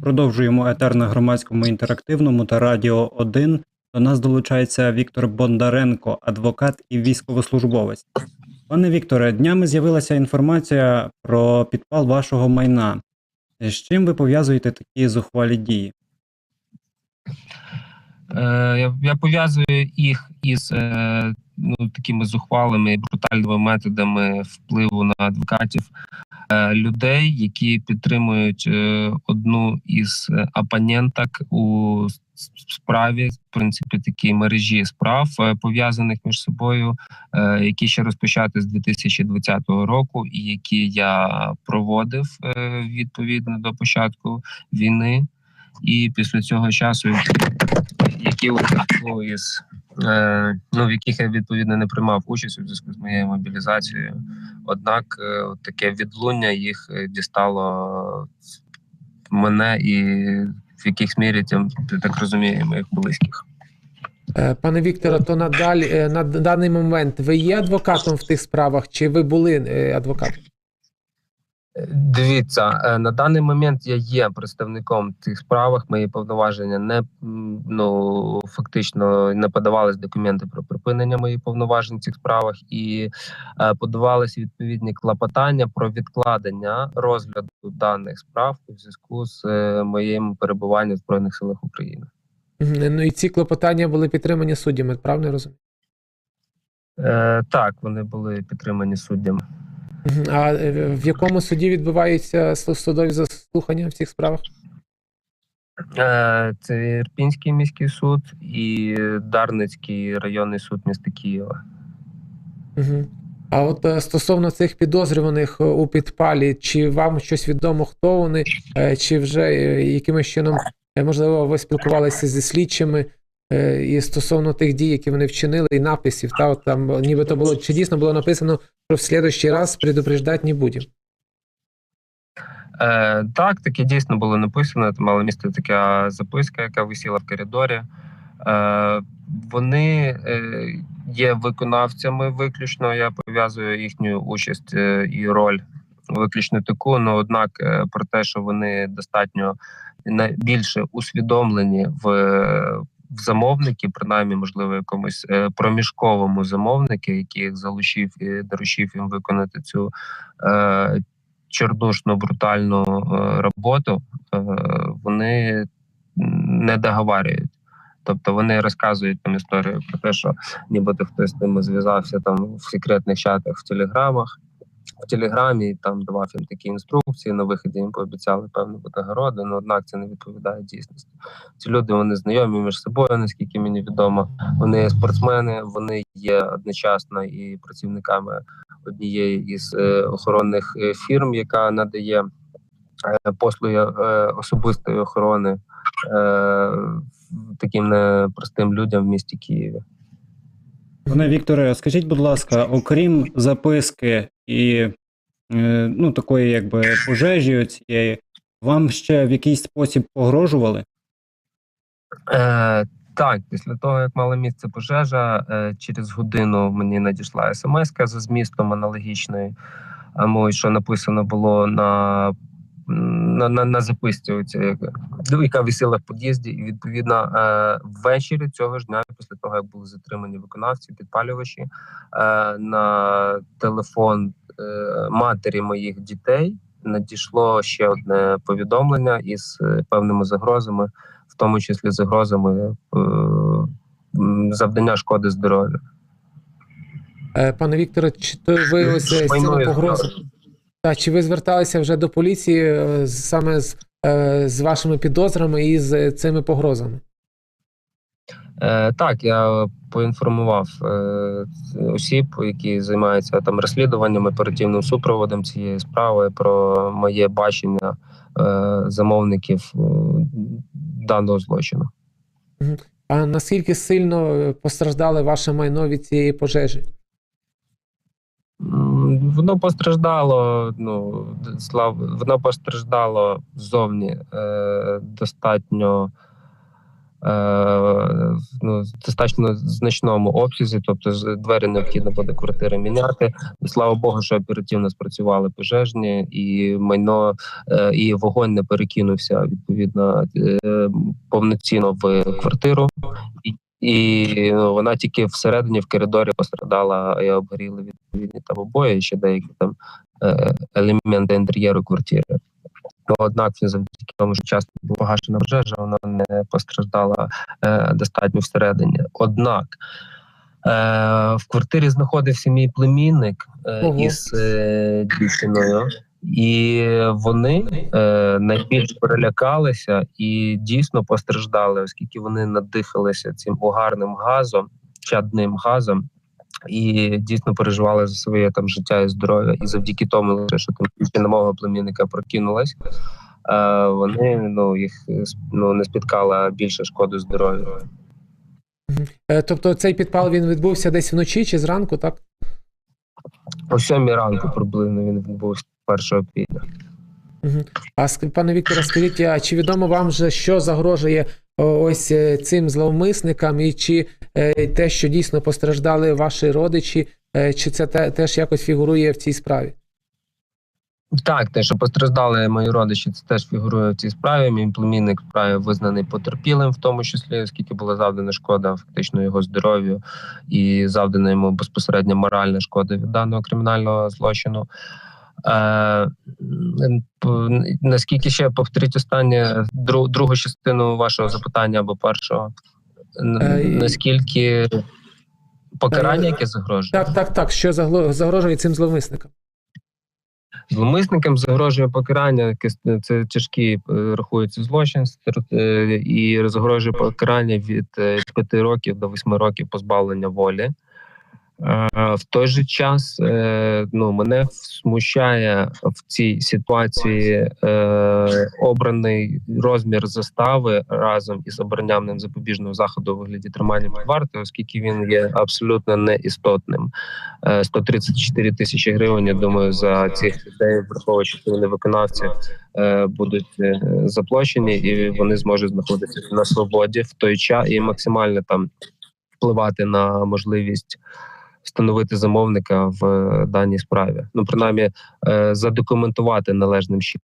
Продовжуємо етер на громадському інтерактивному та Радіо 1. До нас долучається Віктор Бондаренко, адвокат і військовослужбовець. Пане Вікторе, днями з'явилася інформація про підпал вашого майна. З чим ви пов'язуєте такі зухвалі дії? Е, я, я пов'язую їх із е, ну, такими зухвалими і брутальними методами впливу на адвокатів е, людей, які підтримують е, одну із е, опоненток у справі, в принципі, такій мережі справ, пов'язаних між собою, які ще розпочати з 2020 року, і які я проводив відповідно до початку війни. І після цього часу які ну, е, ну, в яких я відповідно не приймав участь у зв'язку з моєю мобілізацією. Однак е, таке відлуння їх е, дістало мене і в якихось мірі тим, так розумію, моїх близьких. Е, Пане Вікторе, то надалі е, на даний момент ви є адвокатом в тих справах, чи ви були е, адвокатом? Дивіться, е, на даний момент я є представником в цих справах. Мої повноваження не ну фактично не подавались документи про припинення моїх повноважень в цих справах, і е, подавалися відповідні клопотання про відкладення розгляду даних справ у зв'язку з е, моїм перебуванням в збройних силах України. Ну і ці клопотання були підтримані суддями, правильно розумію? Е, так, вони були підтримані суддями. А е, в якому суді відбуваються судові заслухання в цих справах? Е, це Ірпінський міський суд і Дарницький районний суд міста Києва. Угу. А от е, стосовно цих підозрюваних у підпалі, чи вам щось відомо, хто вони, чи вже якимось чином, можливо, ви спілкувалися зі слідчими, і стосовно тих дій, які вони вчинили, і написів, та от там е, нібито було, чи дійсно було написано, що в слідущий раз предупреждати не будемо. Е, так, таке дійсно було написано. Там мала місце така записка, яка висіла в коридорі. Е, вони е, є виконавцями виключно. Я пов'язую їхню участь е, і роль виключно таку. Ну однак е, про те, що вони достатньо на- більше усвідомлені в. Замовники, принаймні, можливо, якомусь е, проміжковому замовнику, який залучив і доручив їм виконати цю е, чорнушну брутальну е, роботу, е, вони не договарюють. Тобто вони розказують там історію про те, що нібито хтось з ними зв'язався там в секретних чатах в телеграмах. В телеграмі там давав їм такі інструкції. На виході їм пообіцяли певну винагороду, але однак це не відповідає дійсності. Ці люди вони знайомі між собою, наскільки мені відомо. Вони спортсмени, вони є одночасно і працівниками однієї із е, охоронних е, фірм, яка надає е, послуги особистої охорони таким непростим людям в місті Києві. Пане Вікторе, скажіть, будь ласка, окрім записки і е, ну, такої якби пожежі цієї, вам ще в якийсь спосіб погрожували? Е, так, після того, як мала місце пожежа, е, через годину мені надійшла смс за змістом аналогічної, а що написано було на, на, на, на записці, оця, яка, ну, яка висіла в під'їзді, і відповідно е, ввечері цього ж дня, після того, як були затримані виконавці, підпалювачі, е, на телефон е, матері моїх дітей надійшло ще одне повідомлення із певними загрозами в тому числі загрозами е, завдання шкоди здоров'ю. Пане Вікторе, чи то ви ось е, з цими погрозами? Та, чи ви зверталися вже до поліції е, саме з, е, з вашими підозрами і з цими погрозами? Е, так, я поінформував е, осіб, які займаються там розслідуванням, оперативним супроводом цієї справи про моє бачення е, замовників е, даного злочину. А наскільки сильно постраждало ваше майно від цієї пожежі? Воно постраждало. Ну слав, воно постраждало ззовні е, достатньо ну, достатньо значному обсязі, тобто двері необхідно буде квартири міняти. Слава Богу, що оперативно спрацювали пожежні, і майно е, і вогонь не перекинувся відповідно е, повноцінно в квартиру. І, і вона тільки всередині в коридорі пострадала і обгоріли відповідні там обої, і ще деякі там е, елементи інтер'єру квартири. Ну, однак завдяки тому, що часто була погашена пожежа, вона не постраждала е, достатньо всередині. Однак е, в квартирі знаходився мій племінник е, із е, дівчиною, і вони е, найбільш перелякалися і дійсно постраждали, оскільки вони надихалися цим угарним газом, чадним газом. І дійсно переживали за своє там життя і здоров'я, і завдяки тому, лише, що там дівчина мого племінника прокинулась, е, вони ну їх ну не спіткала більше шкоди здоров'ю. Е, Тобто цей підпал він відбувся десь вночі чи зранку, так? О сьомій ранку приблизно він відбувся 1 квітня. А пане Вікторе, скажіть, а чи відомо вам вже що загрожує ось е, цим зловмисникам, і чи е, те, що дійсно постраждали ваші родичі, е, чи це теж якось фігурує в цій справі? Так, те, що постраждали мої родичі, це теж фігурує в цій справі. Мій племінник в справі визнаний потерпілим, в тому числі, оскільки була завдана шкода фактично його здоров'ю і завдана йому безпосередньо моральна шкода від даного кримінального злочину. Е, наскільки ще повторіть останнє дру- другу частину вашого запитання або першого? Е, Наскільки покарання, Е, яке загрожує? Так, так, так. Що загрожує цим зловмисникам? Зловмисникам загрожує покарання, це тяжкий е, рахується злочин і загрожує покарання від 5 років до 8 років позбавлення волі. Е, В той же час е, ну, мене смущає в цій ситуації е, обраний розмір застави разом із обранням запобіжного заходу у вигляді тримання під оскільки він є абсолютно неістотним. Е, 134 тисячі гривень. Я думаю, за цих людей, враховуючи, що вони виконавці, е, будуть е, заплачені, і вони зможуть знаходитися на свободі в той час і максимально там впливати на можливість. Встановити замовника в е, даній справі, ну принаймні е, задокументувати належним чином.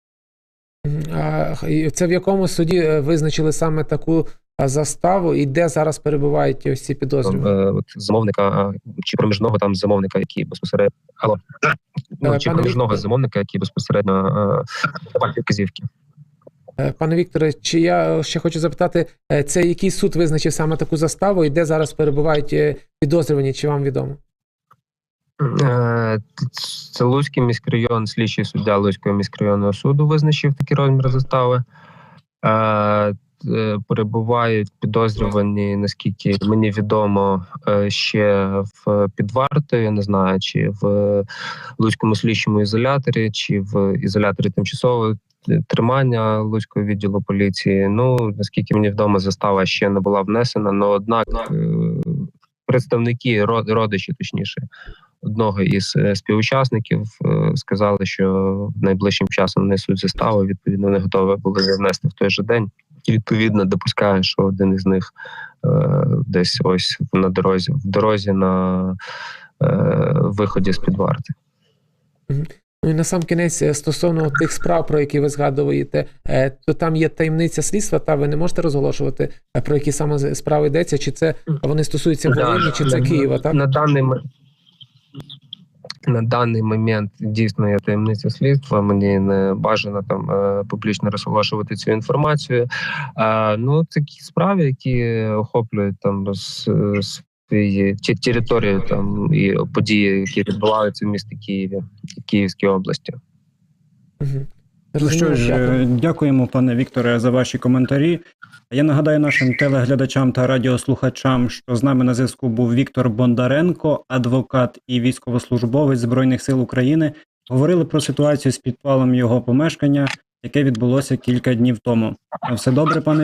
Це в якому суді е, визначили саме таку заставу, і де зараз перебувають ось ці підозрювані? от, замовника чи проміжного там замовника, який безпосередньо Алло. ну, чи проміжного замовника, який безпосередньо вказівки. Пане Вікторе, чи я ще хочу запитати, це який суд визначив саме таку заставу, і де зараз перебувають підозрювані, чи вам відомо? Е, Це Луцький міськрайон, слідчий суддя Луцького міськрайонного суду визначив такий розмір застави. Е, е, Перебувають підозрювані, наскільки мені відомо, ще в підвартою. Я не знаю, чи в Луцькому слідчому ізоляторі, чи в ізоляторі тимчасового тримання Луцького відділу поліції. Ну наскільки мені відомо, застава ще не була внесена. але однак представники родичі, точніше, одного із е, співучасників е, сказали, що найближчим часом несуть заставу. Відповідно, вони готові були внести в той же день. І відповідно допускаю, що один із них е, десь ось на дорозі в дорозі на виході з під варти. Ну і на сам кінець стосовно тих справ, про які ви згадуєте, то там є таємниця слідства, та ви не можете розголошувати, про які саме справи йдеться, чи це вони стосуються Волині, чи це Києва, так? На даний, м- на даний момент дійсно є таємниця слідства. Мені не бажано там е, публічно розголошувати цю інформацію. Е, ну, такі справи, які охоплюють там с- свої ті- територію там і події, які відбуваються в місті Києві Київській області. Угу. Ну що ж, е, дякуємо, пане Вікторе, за ваші коментарі. Я нагадаю нашим телеглядачам та радіослухачам, що з нами на зв'язку був Віктор Бондаренко, адвокат і військовослужбовець Збройних сил України. Говорили про ситуацію з підпалом його помешкання, яке відбулося кілька днів тому. Все добре, пане